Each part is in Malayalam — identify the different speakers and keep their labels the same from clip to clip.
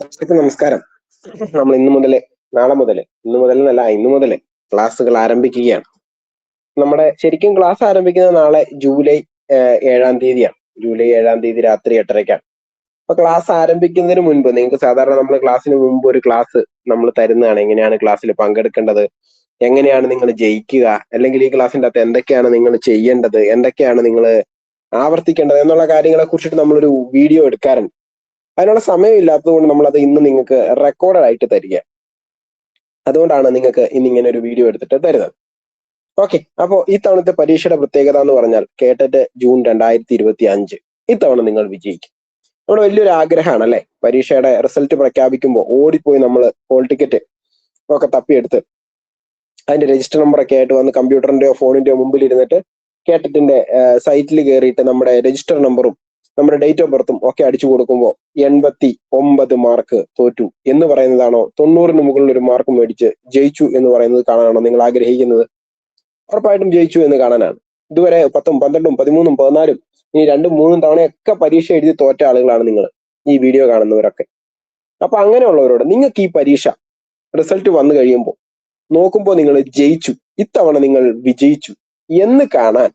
Speaker 1: എല്ലാവർക്കും നമസ്കാരം. നമ്മൾ ഇന്നു മുതൽ നാളെ മുതൽ ഇന്നു മുതൽ എന്നല്ല ഇന്നു മുതൽ ക്ലാസ്സുകൾ ആരംഭിക്കുകയാണ്. നമ്മുടെ ശരിക്കും ക്ലാസ് ആരംഭിക്കുന്നത് നാളെ ജൂലൈ ഏഴാം തീയതിയാണ്. ജൂലൈ ഏഴാം തീയതി രാത്രി എട്ടരയ്ക്കാണ്. അപ്പൊ ക്ലാസ് ആരംഭിക്കുന്നതിന് മുൻപ് നിങ്ങൾക്ക് സാധാരണ നമ്മൾ ക്ലാസ്സിന് മുമ്പ് ഒരു ക്ലാസ് നമ്മൾ തരുന്നതാണ്. എങ്ങനെയാണ് ക്ലാസ്സിൽ പങ്കെടുക്കേണ്ടത്? എങ്ങനെയാണ് നിങ്ങൾ ജയിക്കുക? അല്ലെങ്കിൽ ഈ ക്ലാസ്സിന്റെ അകത്ത് എന്തൊക്കെയാണ് നിങ്ങൾ ചെയ്യേണ്ടത്? എന്തൊക്കെയാണ് നിങ്ങൾ ആവർത്തിക്കേണ്ടത്? എന്നുള്ള കാര്യങ്ങളെ കുറിച്ചിട്ട് നമ്മളൊരു വീഡിയോ എടുക്കാറുണ്ട്. അതിനുള്ള സമയമില്ലാത്തത് കൊണ്ട് നമ്മൾ അത് ഇന്ന് നിങ്ങൾക്ക് റെക്കോർഡ് ആയിട്ട് തരിക. അതുകൊണ്ടാണ് നിങ്ങൾക്ക് ഇന്ന് ഇങ്ങനെ ഒരു വീഡിയോ എടുത്തിട്ട് തരുന്നത്. ഓക്കെ അപ്പോ ഈ തവണത്തെ പരീക്ഷയുടെ പ്രത്യേകത എന്ന് പറഞ്ഞാൽ കേട്ടറ്റ് ജൂൺ രണ്ടായിരത്തി ഇരുപത്തി അഞ്ച് ഇത്തവണ നിങ്ങൾ വിജയിക്കും. നമ്മുടെ വലിയൊരു ആഗ്രഹമാണ് അല്ലെ? പരീക്ഷയുടെ റിസൾട്ട് പ്രഖ്യാപിക്കുമ്പോൾ ഓടിപ്പോയി നമ്മൾ ഹോൾ ടിക്കറ്റ് ഒക്കെ തപ്പിയെടുത്ത് അതിന്റെ രജിസ്റ്റർ നമ്പർ ഒക്കെ ആയിട്ട് വന്ന് കമ്പ്യൂട്ടറിന്റെയോ ഫോണിന്റെയോ മുമ്പിൽ ഇരുന്നിട്ട് കേട്ടറ്റിന്റെ സൈറ്റിൽ കയറിയിട്ട് നമ്മുടെ രജിസ്റ്റർ നമ്പറും നമ്മുടെ ഡേറ്റ് ഓഫ് ബർത്തും ഒക്കെ അടിച്ചു കൊടുക്കുമ്പോൾ എൺപത്തി ഒമ്പത് മാർക്ക് തോറ്റു എന്ന് പറയുന്നതാണോ? തൊണ്ണൂറിന് മുകളിൽ ഒരു മാർക്ക് മേടിച്ച് ജയിച്ചു എന്ന് പറയുന്നത് കാണാനാണോ നിങ്ങൾ ആഗ്രഹിക്കുന്നത്? ഉറപ്പായിട്ടും ജയിച്ചു എന്ന് കാണാനാണ്. ഇതുവരെ പത്തും പന്ത്രണ്ടും പതിമൂന്നും പതിനാലും ഇനി രണ്ടും മൂന്നും തവണയൊക്കെ പരീക്ഷ എഴുതി തോറ്റ ആളുകളാണ് നിങ്ങൾ ഈ വീഡിയോ കാണുന്നവരൊക്കെ. അപ്പൊ അങ്ങനെയുള്ളവരോട് നിങ്ങൾക്ക് ഈ പരീക്ഷ റിസൾട്ട് വന്നു കഴിയുമ്പോൾ നോക്കുമ്പോൾ നിങ്ങൾ ജയിച്ചു ഇത്തവണ നിങ്ങൾ വിജയിച്ചു എന്ന് കാണാൻ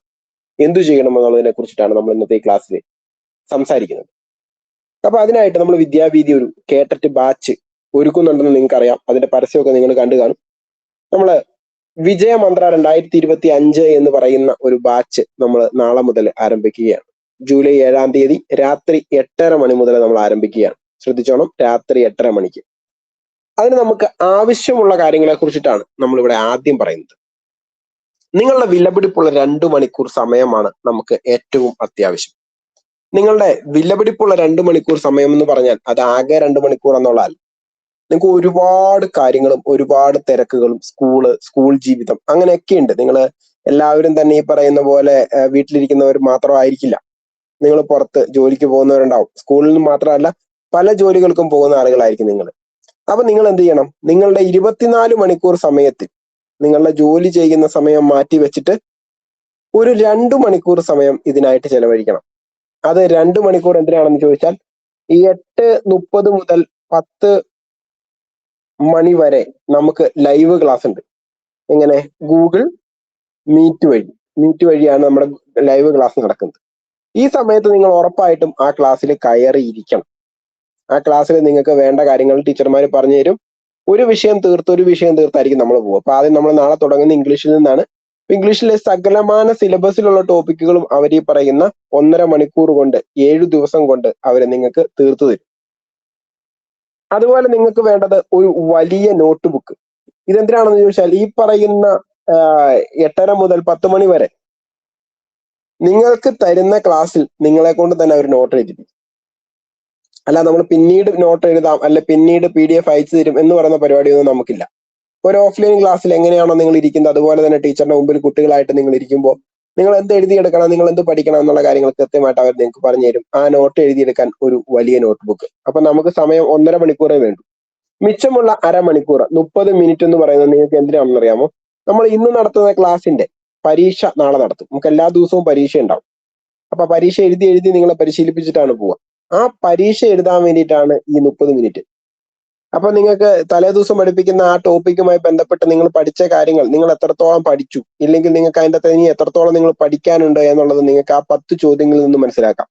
Speaker 1: എന്തു ചെയ്യണമെന്നുള്ളതിനെ കുറിച്ചിട്ടാണ് നമ്മൾ ഇന്നത്തെ ഈ ക്ലാസ്സിൽ സംസാരിക്കുന്നത്. അപ്പൊ അതിനായിട്ട് നമ്മൾ വിദ്യാഭീതി ഒരു കേട്ടറ്റ് ബാച്ച് ഒരുക്കുന്നുണ്ടെന്ന് നിങ്ങൾക്ക് അറിയാം അതിന്റെ പരസ്യമൊക്കെ നിങ്ങൾ കണ്ടു കാണും. നമ്മൾ വിജയമന്ത്ര രണ്ടായിരത്തി ഇരുപത്തി അഞ്ച് എന്ന് പറയുന്ന ഒരു ബാച്ച് നമ്മൾ നാളെ മുതൽ ആരംഭിക്കുകയാണ്. ജൂലൈ ഏഴാം തീയതി രാത്രി എട്ടര മണി മുതൽ നമ്മൾ ആരംഭിക്കുകയാണ്. ശ്രദ്ധിച്ചോണം രാത്രി എട്ടര മണിക്ക്. അതിന് നമുക്ക് ആവശ്യമുള്ള കാര്യങ്ങളെ കുറിച്ചിട്ടാണ് നമ്മൾ ഇവിടെ ആദ്യം പറയുന്നത്. നിങ്ങളുടെ വിലപിടിപ്പുള്ള രണ്ടു മണിക്കൂർ സമയമാണ് നമുക്ക് ഏറ്റവും അത്യാവശ്യം. നിങ്ങളുടെ വിലപിടിപ്പുള്ള രണ്ടു മണിക്കൂർ സമയം എന്ന് പറഞ്ഞാൽ അത് ആകെ രണ്ടു മണിക്കൂർ എന്നുള്ളതല്ല നിങ്ങൾക്ക് ഒരുപാട് കാര്യങ്ങളും ഒരുപാട് തിരക്കുകളും സ്കൂൾ സ്കൂൾ ജീവിതം അങ്ങനെയൊക്കെ ഉണ്ട്. നിങ്ങൾ എല്ലാവരും തന്നെ ഈ പറയുന്ന പോലെ വീട്ടിലിരിക്കുന്നവർ മാത്രമായിരിക്കില്ല. നിങ്ങൾ പുറത്ത് ജോലിക്ക് പോകുന്നവരുണ്ടാവും. സ്കൂളിൽ മാത്രമല്ല പല ജോലികൾക്കും പോകുന്ന ആളുകളായിരിക്കും നിങ്ങൾ അപ്പൊ നിങ്ങൾ എന്ത് ചെയ്യണം? നിങ്ങളുടെ ഇരുപത്തിനാല് മണിക്കൂർ സമയത്തിൽ നിങ്ങളുടെ ജോലി ചെയ്യുന്ന സമയം മാറ്റി വെച്ചിട്ട് ഒരു രണ്ടു മണിക്കൂർ സമയം ഇതിനായിട്ട് ചെലവഴിക്കണം. അത് രണ്ട് മണിക്കൂർ എന്തിനാണെന്ന് ചോദിച്ചാൽ ഈ എട്ട് മുപ്പത് മുതൽ പത്ത് മണി വരെ നമുക്ക് ലൈവ് ക്ലാസ് ഉണ്ട്. എങ്ങനെ? ഗൂഗിൾ മീറ്റ് വഴി. മീറ്റ് വഴിയാണ് നമ്മുടെ ലൈവ് ക്ലാസ് നടക്കുന്നത്. ഈ സമയത്ത് നിങ്ങൾ ഉറപ്പായിട്ടും ആ ക്ലാസ്സിൽ കയറിയിരിക്കണം. ആ ക്ലാസ്സിൽ നിങ്ങൾക്ക് വേണ്ട കാര്യങ്ങൾ ടീച്ചർമാർ പറഞ്ഞു തരും ഒരു വിഷയം തീർത്ത് ഒരു വിഷയം തീർത്തായിരിക്കും നമ്മൾ പോകുക അപ്പൊ ആദ്യം നമ്മൾ നാളെ തുടങ്ങുന്ന ഇംഗ്ലീഷിൽ നിന്നാണ്. ഇംഗ്ലീഷിലെ സകലമാന സിലബസിലുള്ള ടോപ്പിക്കുകളും അവർ ഈ പറയുന്ന ഒന്നര മണിക്കൂർ കൊണ്ട് ഏഴു ദിവസം കൊണ്ട് അവർ നിങ്ങൾക്ക് തീർത്തു തരും. അതുപോലെ നിങ്ങൾക്ക് വേണ്ടത് ഒരു വലിയ നോട്ട് ബുക്ക് ഇതെന്തിനാണെന്ന് ചോദിച്ചാൽ ഈ പറയുന്ന എട്ടര മുതൽ പത്ത് മണി വരെ നിങ്ങൾക്ക് തരുന്ന ക്ലാസ്സിൽ നിങ്ങളെ കൊണ്ട് തന്നെ അവർ നോട്ട് എഴുതിപ്പിക്കും. അല്ല നമ്മൾ പിന്നീട് നോട്ട് എഴുതാം അല്ലെ പിന്നീട് പി ഡി എഫ് അയച്ചു തരും എന്ന് പറയുന്ന പരിപാടിയൊന്നും നമുക്കില്ല. ഒരു ഓഫ്ലൈൻ ക്ലാസ്സിൽ എങ്ങനെയാണോ നിങ്ങൾ ഇരിക്കുന്നത്? അതുപോലെ തന്നെ ടീച്ചറിന്റെ മുമ്പിൽ കുട്ടികളായിട്ട് നിങ്ങൾ ഇരിക്കുമ്പോൾ നിങ്ങൾ എന്ത് എഴുതിയെടുക്കണം നിങ്ങൾ എന്ത് പഠിക്കണം എന്നുള്ള കാര്യങ്ങൾ കൃത്യമായിട്ട് അവർ നിങ്ങൾക്ക് പറഞ്ഞു തരും. ആ നോട്ട് എഴുതിയെടുക്കാൻ ഒരു വലിയ നോട്ട് ബുക്ക് അപ്പൊ നമുക്ക് സമയം ഒന്നര മണിക്കൂറേ വേണ്ടു. മിച്ചമുള്ള അരമണിക്കൂർ മുപ്പത് മിനിറ്റ് എന്ന് പറയുന്നത് നിങ്ങൾക്ക് എന്തിനാണെന്ന് അറിയാമോ നമ്മൾ ഇന്ന് നടത്തുന്ന ക്ലാസ്സിന്റെ പരീക്ഷ നാളെ നടത്തും. നമുക്ക് എല്ലാ ദിവസവും പരീക്ഷ ഉണ്ടാവും. അപ്പൊ പരീക്ഷ എഴുതി എഴുതി നിങ്ങളെ പരിശീലിപ്പിച്ചിട്ടാണ് പോവുക. ആ പരീക്ഷ എഴുതാൻ വേണ്ടിയിട്ടാണ് ഈ മുപ്പത് മിനിറ്റ് അപ്പൊ നിങ്ങൾക്ക് തലേ ദിവസം പഠിപ്പിക്കുന്ന ആ ടോപ്പിക്കുമായി ബന്ധപ്പെട്ട് നിങ്ങൾ പഠിച്ച കാര്യങ്ങൾ നിങ്ങൾ എത്രത്തോളം പഠിച്ചു? ഇല്ലെങ്കിൽ നിങ്ങൾക്ക് അതിന്റെ ഇനി എത്രത്തോളം നിങ്ങൾ പഠിക്കാനുണ്ട് എന്നുള്ളത് നിങ്ങൾക്ക് ആ പത്ത് ചോദ്യങ്ങളിൽ നിന്ന് മനസ്സിലാക്കാം.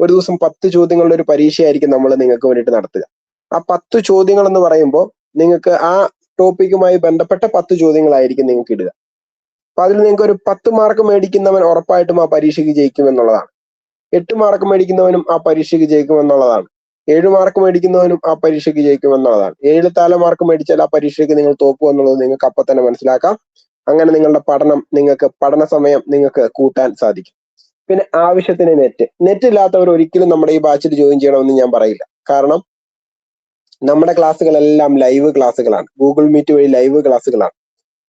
Speaker 1: ഒരു ദിവസം പത്ത് ചോദ്യങ്ങളുടെ ഒരു പരീക്ഷയായിരിക്കും നമ്മൾ നിങ്ങൾക്ക് വേണ്ടിയിട്ട് നടത്തുക. ആ പത്ത് ചോദ്യങ്ങൾ എന്ന് പറയുമ്പോൾ നിങ്ങൾക്ക് ആ ടോപ്പിക്കുമായി ബന്ധപ്പെട്ട പത്ത് ചോദ്യങ്ങളായിരിക്കും നിങ്ങൾക്ക് ഇടുക. അപ്പൊ അതിൽ നിങ്ങൾക്ക് ഒരു പത്ത് മാർക്ക് മേടിക്കുന്നവൻ ഉറപ്പായിട്ടും ആ പരീക്ഷയ്ക്ക് ജയിക്കും എന്നുള്ളതാണ് എട്ട് മാർക്ക് മേടിക്കുന്നവനും ആ പരീക്ഷയ്ക്ക് ജയിക്കും എന്നുള്ളതാണ് ഏഴ് മാർക്ക് മേടിക്കുന്നവനും ആ പരീക്ഷയ്ക്ക് ജയിക്കും എന്നുള്ളതാണ് ഏഴ് താല മാർക്ക് മേടിച്ചാൽ ആ പരീക്ഷയ്ക്ക് നിങ്ങൾ തോക്കും എന്നുള്ളത് നിങ്ങൾക്ക് അപ്പൊ തന്നെ മനസ്സിലാക്കാം. അങ്ങനെ നിങ്ങളുടെ പഠനം നിങ്ങൾക്ക് പഠന സമയം നിങ്ങൾക്ക് കൂട്ടാൻ സാധിക്കും. പിന്നെ ആവശ്യത്തിന് നെറ്റ് നെറ്റ് ഇല്ലാത്തവർ ഒരിക്കലും നമ്മുടെ ഈ ബാച്ചിൽ ജോയിൻ ചെയ്യണമെന്ന് ഞാൻ പറയില്ല. കാരണം നമ്മുടെ ക്ലാസ്സുകളെല്ലാം ലൈവ് ക്ലാസ്സുകളാണ്. ഗൂഗിൾ മീറ്റ് വഴി ലൈവ് ക്ലാസ്സുകളാണ്.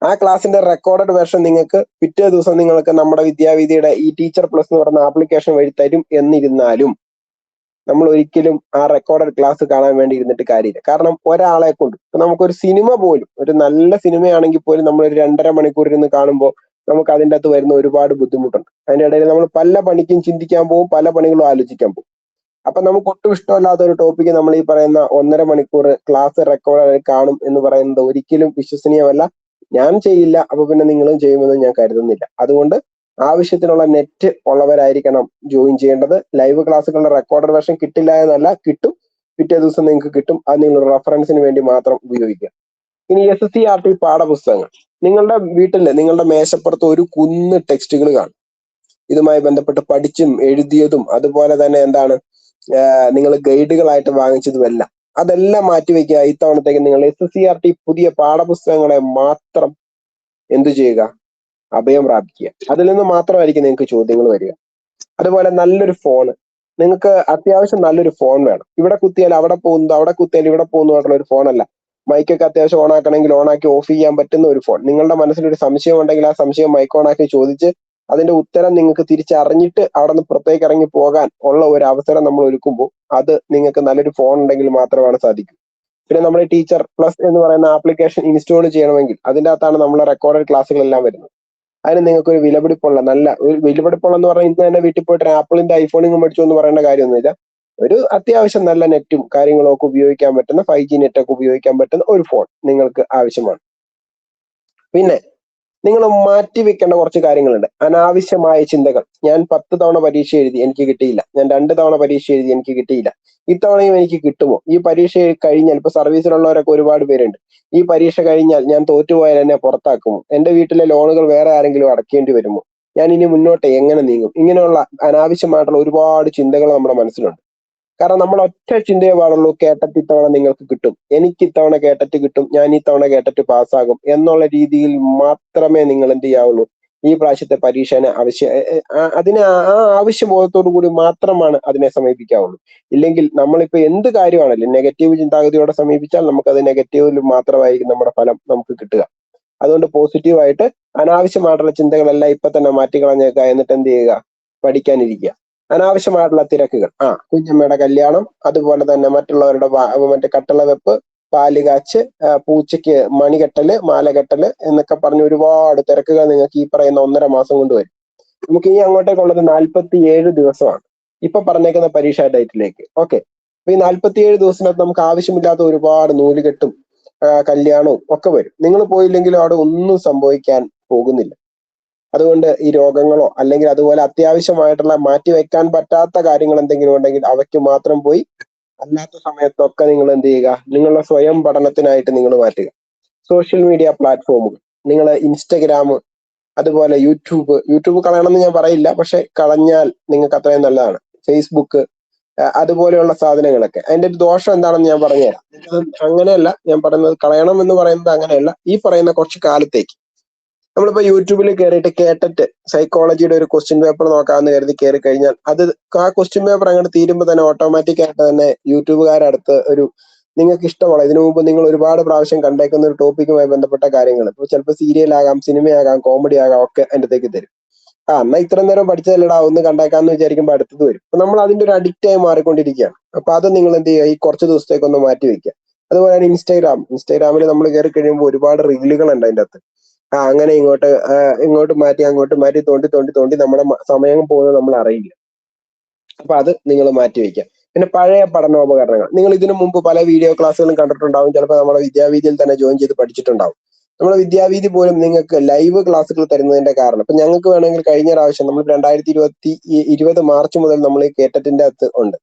Speaker 1: ആ ക്ലാസ്സിന്റെ റെക്കോർഡഡ് വേർഷൻ നിങ്ങൾക്ക് പിറ്റേ ദിവസം നിങ്ങൾക്ക് നമ്മുടെ വിദ്യാവിധിയുടെ ഈ ടീച്ചർ പ്ലസ് എന്ന് പറയുന്ന ആപ്ലിക്കേഷൻ വഴി തരും എന്നിരുന്നാലും നമ്മൾ ഒരിക്കലും ആ റെക്കോർഡഡ് ക്ലാസ് കാണാൻ വേണ്ടി ഇരുന്നിട്ട് കാര്യമില്ല. കാരണം ഒരാളെ കൊണ്ട്. ഇപ്പൊ നമുക്കൊരു സിനിമ പോലും ഒരു നല്ല സിനിമയാണെങ്കിൽ പോലും നമ്മൾ ഒരു രണ്ടര മണിക്കൂർ ഇരുന്ന് കാണുമ്പോൾ നമുക്ക് അതിന്റെ അകത്ത് വരുന്ന ഒരുപാട് ബുദ്ധിമുട്ടുണ്ട്. അതിന്റെ ഇടയിൽ നമ്മൾ പല പണിക്കും ചിന്തിക്കാൻ പോകും പല പണികളും ആലോചിക്കാൻ പോകും അപ്പൊ നമുക്ക് ഒട്ടും ഇഷ്ടമല്ലാത്ത ഒരു ടോപ്പിക്ക് നമ്മൾ ഈ പറയുന്ന ഒന്നര മണിക്കൂർ ക്ലാസ് റെക്കോർഡ് കാണും എന്ന് പറയുന്നത് ഒരിക്കലും വിശ്വസനീയമല്ല. ഞാൻ ചെയ്യില്ല അപ്പൊ പിന്നെ നിങ്ങളും ചെയ്യുമെന്ന് ഞാൻ കരുതുന്നില്ല. അതുകൊണ്ട് ആവശ്യത്തിനുള്ള നെറ്റ് ഉള്ളവരായിരിക്കണം ജോയിൻ ചെയ്യേണ്ടത്. ലൈവ് ക്ലാസ്സുകളുടെ റെക്കോർഡഡ് വേർഷൻ കിട്ടില്ല എന്നല്ല കിട്ടും. പിറ്റേ ദിവസം നിങ്ങൾക്ക് കിട്ടും. അത് നിങ്ങൾ റെഫറൻസിന് വേണ്ടി മാത്രം ഉപയോഗിക്കുക. ഇനി S S C R T പാഠപുസ്തകങ്ങൾ. നിങ്ങളുടെ വീട്ടിൽ നിങ്ങളുടെ മേശപ്പുറത്ത് ഒരു കുന്ന് ടെക്സ്റ്റുകൾ കാണും. ഇതുമായി ബന്ധപ്പെട്ട് പഠിച്ചും എഴുതിയതും അതുപോലെ തന്നെ എന്താണ് നിങ്ങൾ ഗൈഡുകളായിട്ട് വാങ്ങിച്ചതുമെല്ലാം. അതെല്ലാം മാറ്റിവെക്കുക ഇത്തവണത്തേക്ക് നിങ്ങൾ S S C R T പുതിയ പാഠപുസ്തകങ്ങളെ മാത്രം എന്തു ചെയ്യുക? അഭയം പ്രാപിക്കുക. അതിൽ നിന്ന് മാത്രമായിരിക്കും നിങ്ങൾക്ക് ചോദ്യങ്ങൾ വരിക. അതുപോലെ നല്ലൊരു ഫോൺ നിങ്ങൾക്ക് അത്യാവശ്യം നല്ലൊരു ഫോൺ വേണം. ഇവിടെ കുത്തിയാൽ അവിടെ പോകുന്നത് അവിടെ കുത്തിയാൽ ഇവിടെ പോകുന്നതായിട്ടുള്ള ഒരു ഫോണല്ല മൈക്കൊക്കെ അത്യാവശ്യം ഓൺ ആക്കണമെങ്കിൽ ഓൺ ആക്കി ഓഫ് ചെയ്യാൻ പറ്റുന്ന ഒരു ഫോൺ നിങ്ങളുടെ മനസ്സിലൊരു സംശയം ഉണ്ടെങ്കിൽ ആ സംശയം മൈക്ക് ഓൺ ആക്കി ചോദിച്ച് അതിന്റെ ഉത്തരം നിങ്ങൾക്ക് തിരിച്ചറിഞ്ഞിട്ട് അവിടെ നിന്ന് പുറത്തേക്ക് ഇറങ്ങി പോകാൻ ഉള്ള ഒരു അവസരം നമ്മൾ ഒരുക്കുമ്പോൾ അത് നിങ്ങൾക്ക് നല്ലൊരു ഫോൺ ഉണ്ടെങ്കിൽ മാത്രമാണ് സാധിക്കും. പിന്നെ നമ്മുടെ ടീച്ചർ പ്ലസ് എന്ന് പറയുന്ന ആപ്ലിക്കേഷൻ ഇൻസ്റ്റാൾ ചെയ്യണമെങ്കിൽ അതിന്റെ അകത്താണ് നമ്മളെ റെക്കോർഡഡ് ക്ലാസ്സുകളെല്ലാം വരുന്നത്. അതിന് നിങ്ങൾക്ക് ഒരു വിലപിടിപ്പുള്ള നല്ല ഒരു വിലപിടിപ്പുള്ള എന്ന് പറഞ്ഞാൽ ഇന്ന് തന്നെ വീട്ടിൽ പോയിട്ട് ആപ്പിളിന്റെ ഐഫോണിങ് മേടിച്ചു എന്ന് പറയേണ്ട കാര്യമൊന്നുമില്ല. ഒരു അത്യാവശ്യം നല്ല നെറ്റും കാര്യങ്ങളും ഒക്കെ ഉപയോഗിക്കാൻ പറ്റുന്ന ഫൈവ് ജി നെറ്റ് ഒക്കെ ഉപയോഗിക്കാൻ പറ്റുന്ന ഒരു ഫോൺ നിങ്ങൾക്ക് ആവശ്യമാണ്. പിന്നെ നിങ്ങൾ മാറ്റി വെക്കേണ്ട കുറച്ച് കാര്യങ്ങളുണ്ട്. അനാവശ്യമായ ചിന്തകൾ. ഞാൻ പത്ത് തവണ പരീക്ഷ എഴുതി എനിക്ക് കിട്ടിയില്ല. ഞാൻ രണ്ട് തവണ പരീക്ഷ എഴുതി എനിക്ക് കിട്ടിയില്ല. ഇത്തവണയും എനിക്ക് കിട്ടുമോ? ഈ പരീക്ഷ കഴിഞ്ഞാൽ ഇപ്പൊ സർവീസിലുള്ളവരൊക്കെ ഒരുപാട് പേരുണ്ട്. ഈ പരീക്ഷ കഴിഞ്ഞാൽ ഞാൻ തോറ്റുപോയാൽ എന്നെ പുറത്താക്കുമോ? എന്റെ വീട്ടിലെ ലോണുകൾ വേറെ ആരെങ്കിലും അടക്കേണ്ടി വരുമോ? ഞാൻ ഇനി മുന്നോട്ട് എങ്ങനെ നീങ്ങും? ഇങ്ങനെയുള്ള അനാവശ്യമായിട്ടുള്ള ഒരുപാട് ചിന്തകൾ നമ്മുടെ മനസ്സിലുണ്ട്. കാരണം നമ്മൾ ഒറ്റ ചിന്തയെ പാടുള്ളൂ കേട്ടറ്റ് ഇത്തവണ നിങ്ങൾക്ക് കിട്ടും. എനിക്ക് ഇത്തവണ കേട്ടറ്റ് കിട്ടും ഞാൻ ഈ തവണ കേട്ടറ്റ് പാസ്സാകും എന്നുള്ള രീതിയിൽ മാത്രമേ നിങ്ങൾ എന്ത് ചെയ്യാവുള്ളൂ. ഈ പ്രാവശ്യത്തെ പരീക്ഷനെ ആവശ്യ അതിന് ആ ആവശ്യബോധത്തോടു കൂടി മാത്രമാണ് അതിനെ സമീപിക്കാവുള്ളൂ. ഇല്ലെങ്കിൽ നമ്മളിപ്പോ എന്ത് കാര്യമാണല്ലോ നെഗറ്റീവ് ചിന്താഗതിയോടെ സമീപിച്ചാൽ നമുക്കത് നെഗറ്റീവിൽ മാത്രമായിരിക്കും നമ്മുടെ ഫലം നമുക്ക് കിട്ടുക. അതുകൊണ്ട് പോസിറ്റീവായിട്ട് അനാവശ്യമായിട്ടുള്ള ചിന്തകളെല്ലാം ഇപ്പൊ തന്നെ മാറ്റിക്കളഞ്ഞേക്കുക എന്നിട്ട് എന്ത് ചെയ്യുക? പഠിക്കാനിരിക്കുക. അനാവശ്യമായിട്ടുള്ള തിരക്കുകൾ. ആ കുഞ്ഞമ്മയുടെ കല്യാണം അതുപോലെ തന്നെ മറ്റുള്ളവരുടെ മറ്റേ കട്ടള വെപ്പ് പാൽ കാച്ച് പൂച്ചയ്ക്ക് മണികെട്ടൽ മാലകെട്ടൽ എന്നൊക്കെ പറഞ്ഞ ഒരുപാട് തിരക്കുകൾ നിങ്ങൾക്ക് ഈ പറയുന്ന ഒന്നര മാസം കൊണ്ട് വരും. നമുക്ക് ഇനി അങ്ങോട്ടേക്കുള്ളത് നാൽപ്പത്തി ഏഴ് ദിവസമാണ്. ഇപ്പൊ പറഞ്ഞേക്കുന്ന പരീക്ഷാ ഡേറ്റിലേക്ക്. ഓക്കെ. അപ്പൊ ഈ നാൽപ്പത്തി ഏഴ് ദിവസത്തിനകത്ത് നമുക്ക് ആവശ്യമില്ലാത്ത ഒരുപാട് നൂലുകെട്ടും കല്യാണവും ഒക്കെ വരും. നിങ്ങൾ പോയില്ലെങ്കിലും അവിടെ ഒന്നും സംഭവിക്കാൻ പോകുന്നില്ല. അതുകൊണ്ട് ഈ രോഗങ്ങളോ അല്ലെങ്കിൽ അതുപോലെ അത്യാവശ്യമായിട്ടുള്ള മാറ്റിവെക്കാൻ പറ്റാത്ത കാര്യങ്ങൾ എന്തെങ്കിലും ഉണ്ടെങ്കിൽ അവയ്ക്ക് മാത്രം പോയി അല്ലാത്ത സമയത്തൊക്കെ നിങ്ങൾ എന്ത് ചെയ്യുക? നിങ്ങളുടെ സ്വയം പഠനത്തിനായിട്ട് നിങ്ങൾ മാറ്റുക. സോഷ്യൽ മീഡിയ പ്ലാറ്റ്ഫോമുകൾ. നിങ്ങൾ ഇൻസ്റ്റഗ്രാം അതുപോലെ യൂട്യൂബ്. യൂട്യൂബ് കളയണമെന്ന് ഞാൻ പറയില്ല. പക്ഷെ കളഞ്ഞാൽ നിങ്ങൾക്ക് അത്രയും നല്ലതാണ്. ഫേസ്ബുക്ക് അതുപോലെയുള്ള സാധനങ്ങളൊക്കെ. അതിന്റെ ഒരു ദോഷം എന്താണെന്ന് ഞാൻ പറഞ്ഞുതരാം. അങ്ങനെയല്ല. ഞാൻ പറയുന്നത് കളയണം എന്ന് പറയുന്നത് അങ്ങനെയല്ല. ഈ പറയുന്ന കുറച്ച് കാലത്തേക്ക് നമ്മളിപ്പോ യൂട്യൂബിൽ കയറിയിട്ട് കേട്ടിട്ട് സൈക്കോളജിയുടെ ഒരു ക്വസ്റ്റ്യൻ പേപ്പർ നോക്കാമെന്ന് കരുതി കയറി കഴിഞ്ഞാൽ അത് ആ ക്വസ്റ്റ്യൻ പേപ്പർ അങ്ങോട്ട് തീരുമ്പോൾ തന്നെ ഓട്ടോമാറ്റിക് ആയിട്ട് തന്നെ യൂട്യൂബുകാരടുത്ത് ഒരു നിങ്ങൾക്ക് ഇഷ്ടമുള്ള ഇതിനു മുമ്പ് നിങ്ങൾ ഒരുപാട് പ്രാവശ്യം കണ്ടേക്കുന്ന ഒരു ടോപ്പിക്കുമായി ബന്ധപ്പെട്ട കാര്യങ്ങൾ ഇപ്പോൾ ചിലപ്പോൾ സീരിയൽ ആകാം സിനിമയാകാം കോമഡി ആകാം ഒക്കെ എന്റെ അടുത്തേക്ക് തരും ആ എന്നാ ഇത്ര നേരം പഠിച്ചതല്ലടാ ഒന്ന് കണ്ടേക്കാന്ന് വിചാരിക്കുമ്പോൾ അടുത്തത് വരും. അപ്പൊ നമ്മൾ അതിന്റെ ഒരു അഡിക്റ്റായി മാറിക്കൊണ്ടിരിക്കുകയാണ്. അപ്പൊ അത് നിങ്ങൾ എന്ത് ചെയ്യുക ഈ കുറച്ച് ദിവസത്തേക്ക് ഒന്ന് മാറ്റി വെക്കുക അതുപോലെ തന്നെ ഇൻസ്റ്റാഗ്രാം ഇൻസ്റ്റാഗ്രാമിൽ നമ്മൾ കയറി കഴിയുമ്പോൾ ഒരുപാട് റീലുകൾ ഉണ്ട് അതിന്റെ അകത്ത്. അങ്ങനെ ഇങ്ങോട്ട് ഇങ്ങോട്ട് മാറ്റി അങ്ങോട്ട് മാറ്റി തോണ്ടി തോണ്ടി തോണ്ടി നമ്മുടെ സമയം പോകുന്നത് നമ്മൾ അറിയില്ല. അപ്പൊ അത് നിങ്ങൾ മാറ്റി വെക്കാം പിന്നെ പഴയ പഠനോപകരണങ്ങൾ. നിങ്ങൾ ഇതിനു മുമ്പ് പല വീഡിയോ ക്ലാസ്സുകളും കണ്ടിട്ടുണ്ടാവും. ചിലപ്പോൾ നമ്മുടെ വിദ്യാവീതിയിൽ തന്നെ ജോയിൻ ചെയ്ത് പഠിച്ചിട്ടുണ്ടാവും. നമ്മുടെ വിദ്യാവീതി പോലും നിങ്ങൾക്ക് ലൈവ് ക്ലാസ്സുകൾ തരുന്നതിന്റെ കാരണം. ഇപ്പൊ ഞങ്ങൾക്ക് വേണമെങ്കിൽ കഴിഞ്ഞ പ്രാവശ്യം നമ്മൾ രണ്ടായിരത്തി ഇരുപത്തി ഇരുപത് മാർച്ച് മുതൽ നമ്മൾ കേട്ടറ്റിന്റെ അകത്ത് ഉണ്ട്.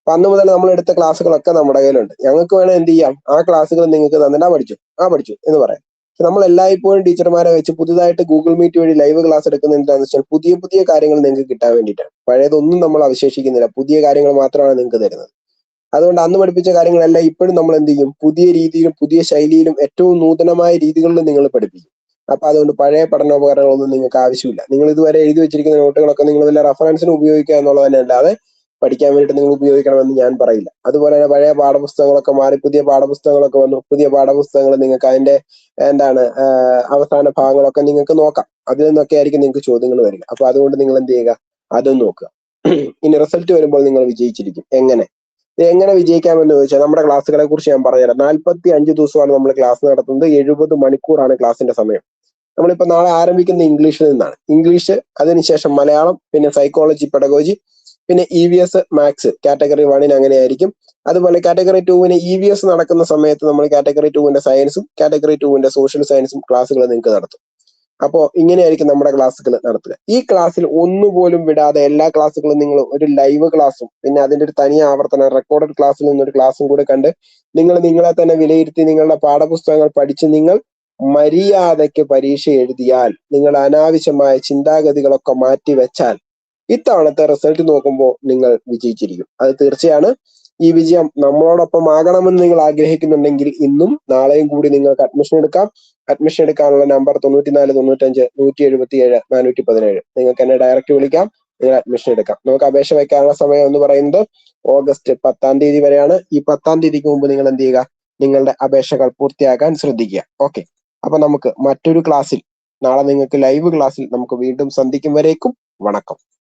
Speaker 1: അപ്പൊ അന്ന് മുതൽ നമ്മൾ എടുത്ത ക്ലാസ്സുകളൊക്കെ നമ്മുടെ കയ്യിലുണ്ട്. ഞങ്ങൾക്ക് വേണമെങ്കിൽ എന്ത് ചെയ്യാം? ആ ക്ലാസ്സുകൾ നിങ്ങൾക്ക് തന്നിട്ടാ പഠിച്ചു. ആ പഠിച്ചു എന്ന് പറയാം. നമ്മൾ എല്ലായ്പ്പോഴും ടീച്ചർമാരെ വെച്ച് പുതുതായിട്ട് ഗൂഗിൾ മീറ്റ് വഴി ലൈവ് ക്ലാസ് എടുക്കുന്നത് എന്താണെന്ന് വെച്ചാൽ പുതിയ പുതിയ കാര്യങ്ങൾ നിങ്ങൾക്ക് കിട്ടാൻ വേണ്ടിയിട്ടാണ്. പഴയതൊന്നും നമ്മൾ അവശേഷിക്കുന്നില്ല പുതിയ കാര്യങ്ങൾ മാത്രമാണ് നിങ്ങൾക്ക് തരുന്നത്. അതുകൊണ്ട് അന്ന് പഠിപ്പിച്ച കാര്യങ്ങളെല്ലാം ഇപ്പോഴും നമ്മൾ എന്ത് ചെയ്യും? പുതിയ രീതിയിലും പുതിയ ശൈലിയിലും ഏറ്റവും നൂതനമായ രീതികളിലും നിങ്ങൾ പഠിപ്പിക്കും. അപ്പൊ അതുകൊണ്ട് പഴയ പഠനോപകരണങ്ങളൊന്നും നിങ്ങൾക്ക് ആവശ്യമില്ല. നിങ്ങൾ ഇതുവരെ എഴുതി വെച്ചിരിക്കുന്ന നോട്ടുകളൊക്കെ നിങ്ങൾ വല്ല റെഫറൻസിന് ഉപയോഗിക്കുക എന്നുള്ളത് തന്നെ അല്ലാതെ പഠിക്കാൻ വേണ്ടിയിട്ട് നിങ്ങൾ ഉപയോഗിക്കണമെന്ന് ഞാൻ പറയില്ല. അതുപോലെ തന്നെ പഴയ പാഠപുസ്തകങ്ങളൊക്കെ മാറി പുതിയ പാഠപുസ്തകങ്ങളൊക്കെ വന്നു. പുതിയ പാഠപുസ്തകങ്ങൾ നിങ്ങൾക്ക് അതിന്റെ എന്താണ് അവസാന ഭാഗങ്ങളൊക്കെ നിങ്ങൾക്ക് നോക്കാം. അതിൽ നിന്നൊക്കെ ആയിരിക്കും നിങ്ങൾക്ക് ചോദ്യങ്ങൾ വരിക. അപ്പൊ അതുകൊണ്ട് നിങ്ങൾ എന്ത് ചെയ്യുക? അതും നോക്കുക. ഇനി റിസൾട്ട് വരുമ്പോൾ നിങ്ങൾ വിജയിച്ചിരിക്കും. എങ്ങനെ? എങ്ങനെ വിജയിക്കാമെന്ന് ചോദിച്ചാൽ നമ്മുടെ ക്ലാസ്സുകളെ കുറിച്ച് ഞാൻ പറഞ്ഞുതരാം. നാല്പത്തി അഞ്ച് ദിവസമാണ് നമ്മൾ ക്ലാസ് നടത്തുന്നത്. എഴുപത് മണിക്കൂറാണ് ക്ലാസ്സിന്റെ സമയം. നമ്മളിപ്പോ നാളെ ആരംഭിക്കുന്നത് ഇംഗ്ലീഷിൽ നിന്നാണ്. ഇംഗ്ലീഷ് അതിനുശേഷം മലയാളം പിന്നെ സൈക്കോളജി പെഡഗോജി പിന്നെ E V S maths category വണ്ണിന് അങ്ങനെയായിരിക്കും. അതുപോലെ കാറ്റഗറി ടുവിന് ഇ വി എസ് നടക്കുന്ന സമയത്ത് നമ്മൾ കാറ്റഗറി ടുവിന്റെ സയൻസും കാറ്റഗറി ടുവിന്റെ സോഷ്യൽ സയൻസും ക്ലാസ്സുകൾ നിങ്ങൾക്ക് നടത്തും. അപ്പോ ഇങ്ങനെയായിരിക്കും നമ്മുടെ ക്ലാസ്സുകൾ നടത്തുക. ഈ ക്ലാസ്സിൽ ഒന്നുപോലും വിടാതെ എല്ലാ ക്ലാസ്സുകളും നിങ്ങൾ ഒരു ലൈവ് ക്ലാസ്സും പിന്നെ അതിന്റെ ഒരു തനി ആവർത്തനം റെക്കോർഡഡ് ക്ലാസ്സിൽ നിന്നൊരു ക്ലാസ്സും കൂടെ കണ്ട് നിങ്ങൾ നിങ്ങളെ തന്നെ വിലയിരുത്തി നിങ്ങളുടെ പാഠപുസ്തകങ്ങൾ പഠിച്ച് നിങ്ങൾ മര്യാദയ്ക്ക് പരീക്ഷ എഴുതിയാൽ നിങ്ങൾ അനാവശ്യമായ ചിന്താഗതികളൊക്കെ മാറ്റി വെച്ചാൽ ഇത്തവണത്തെ റിസൾട്ട് നോക്കുമ്പോൾ നിങ്ങൾ വിജയിച്ചിരിക്കും. അത് തീർച്ചയാണ്. ഈ വിജയം നമ്മളോടൊപ്പം ആകണമെന്ന് നിങ്ങൾ ആഗ്രഹിക്കുന്നുണ്ടെങ്കിൽ ഇന്നും നാളെയും കൂടി നിങ്ങൾക്ക് അഡ്മിഷൻ എടുക്കാം. അഡ്മിഷൻ എടുക്കാനുള്ള നമ്പർ തൊണ്ണൂറ്റിനാല് തൊണ്ണൂറ്റഞ്ച് നൂറ്റി എഴുപത്തി ഏഴ് നാനൂറ്റി പതിനേഴ് നിങ്ങൾക്ക് എന്നെ ഡയറക്റ്റ് വിളിക്കാം. നിങ്ങൾ അഡ്മിഷൻ എടുക്കാം. നമുക്ക് അപേക്ഷ വയ്ക്കാനുള്ള സമയം എന്ന് പറയുന്നത് ഓഗസ്റ്റ് പത്താം തീയതി വരെയാണ്. ഈ പത്താം തീയതിക്ക് മുമ്പ് നിങ്ങൾ എന്ത് ചെയ്യുക? നിങ്ങളുടെ അപേക്ഷകൾ പൂർത്തിയാക്കാൻ ശ്രദ്ധിക്കുക. ഓക്കെ അപ്പൊ നമുക്ക് മറ്റൊരു ക്ലാസ്സിൽ നാളെ നിങ്ങൾക്ക് ലൈവ് ക്ലാസ്സിൽ നമുക്ക് വീണ്ടും സന്ധിക്കും വരേക്കും. വണക്കം.